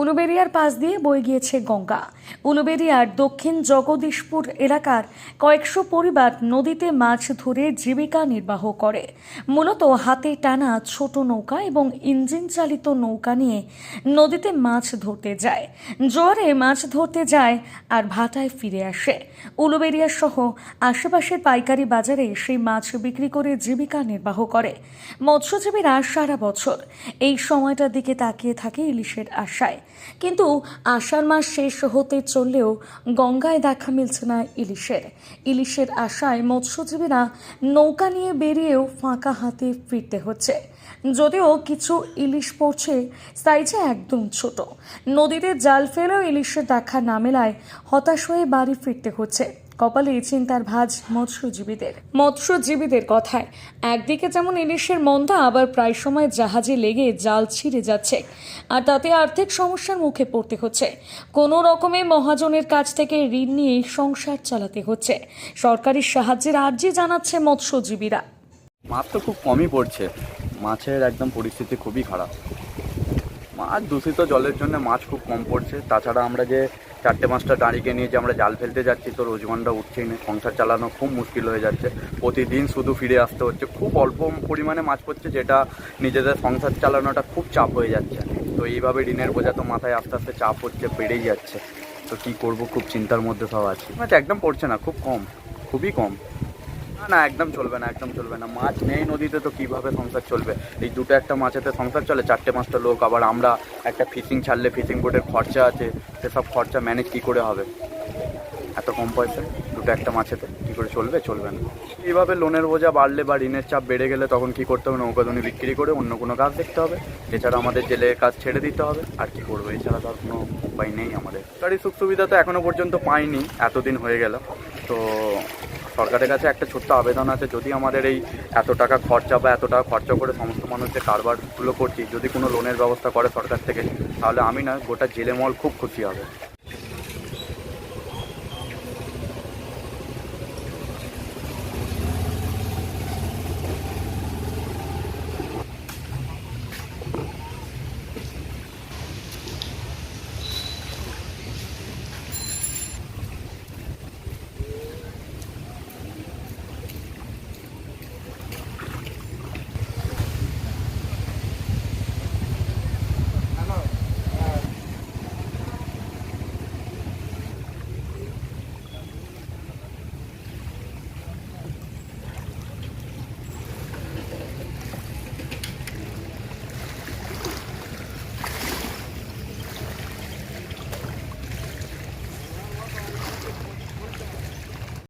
উলুবেরিয়ার পাশ দিয়ে বয়ে গিয়েছে গঙ্গা। উলুবেরিয়ার দক্ষিণ জগদীশপুর এলাকার কয়েকশো পরিবার নদীতে মাছ ধরে জীবিকা নির্বাহ করে। মূলত হাতে টানা ছোট নৌকা এবং ইঞ্জিন চালিত নৌকা নিয়ে নদীতে মাছ ধরতে যায়। জোয়ারে মাছ ধরতে যায় আর ভাটায় ফিরে আসে। উলুবেরিয়া সহ আশেপাশের পাইকারি বাজারে সেই মাছ বিক্রি করে জীবিকা নির্বাহ করে। মৎস্যজীবীরা সারা বছর এই সময়টার দিকে তাকিয়ে থাকে ইলিশের আশায়। কিন্তু আষাঢ় মাস শেষ হতে চললেও গঙ্গায় দেখা মিলছে না ইলিশের। ইলিশের আশায় মৎস্যজীবীরা নৌকা নিয়ে বেরিয়েও ফাঁকা হাতে ফিরতে হচ্ছে। যদিও কিছু ইলিশ পড়ছে, সাইজে একদম ছোট। নদীতে জাল ফেলেও ইলিশের দেখা না মেলায় হতাশ হয়ে বাড়ি ফিরতে হচ্ছে। কপালে চিন্তার ভাঁজ মৎস্যজীবীদের। মৎস্যজীবীদের কথায়। একদিকে যেমন ইলিশের মন্দা আবার প্রায় সময় জাহাজে লেগে জাল ছিঁড়ে যাচ্ছে আর তাতে আর্থিক সমস্যার মুখে পড়তে হচ্ছে। কোনো রকমে মহাজনের কাছ থেকে ঋণ নিয়ে সংসার চালাতে হচ্ছে। সরকারি সাহায্যের আর্জি জানাচ্ছে মৎস্যজীবীরা। মাছ তো খুব কমই পড়ছে। মাছের একদম পরিস্থিতি খুবই খারাপ। মাছ দূষিত জলের জন্য মাছ খুব কম পড়ছে। তাছাড়া আমরা যে চারটে পাঁচটা দাঁড়িয়ে নিয়ে যে আমরা জাল ফেলতে যাচ্ছি, তো রোজগানটা উঠছেই না, সংসার চালানো খুব মুশকিল হয়ে যাচ্ছে। প্রতিদিন শুধু ফিরে আসতে হচ্ছে। খুব অল্প পরিমাণে মাছ পড়ছে, যেটা নিজেদের সংসার চালানোটা খুব চাপ হয়ে যাচ্ছে। তো এইভাবে ঋণের বোঝা তো মাথায় আস্তে আস্তে চাপ হচ্ছে, বেড়েই যাচ্ছে। তো কি করব, খুব চিন্তার মধ্যে সব আছি। মাছ একদম পড়ছে না, খুব কম, খুবই কম। না একদম চলবে না, একদম চলবে না। মাছ নেই নদীতে, তো কীভাবে সংসার চলবে? এই দুটো একটা মাছেতে সংসার চলে, চারটে পাঁচটা লোক, আবার আমরা একটা ফিশিং ছাড়লে ফিশিং বোটের খরচা আছে, সেসব খরচা ম্যানেজ কী করে হবে? এত কম পয়সা? দুটো একটা মাছেতে, কী করে চলবে? চলবে না। এইভাবে লোনের বোঝা বাড়লে বা ঋণের চাপ বেড়ে গেলে, তখন কী করতে হবে? নৌকা নৌকাদনি বিক্রি করে অন্য কোনো কাজ দেখতে হবে। এছাড়া আমাদের জেলের কাজ ছেড়ে দিতে হবে। আর কি করব? এছাড়া তো আর কোনো উপায় নেই আমাদের। সরকারি সুখ সুবিধা তো এখনও পর্যন্ত পাইনি, এতদিন হয়ে গেল। তো সরকারের কাছে একটা ছোট্ট আবেদন আছে, যদি আমাদের এই এত টাকা খরচা বা এত টাকা খরচা করে সমস্ত মানুষ যে কারবারগুলো করছি, যদি কোনো লোনের ব্যবস্থা করে সরকার থেকে, তাহলে আমি না, গোটা জেলে মল খুব খুশি হবে।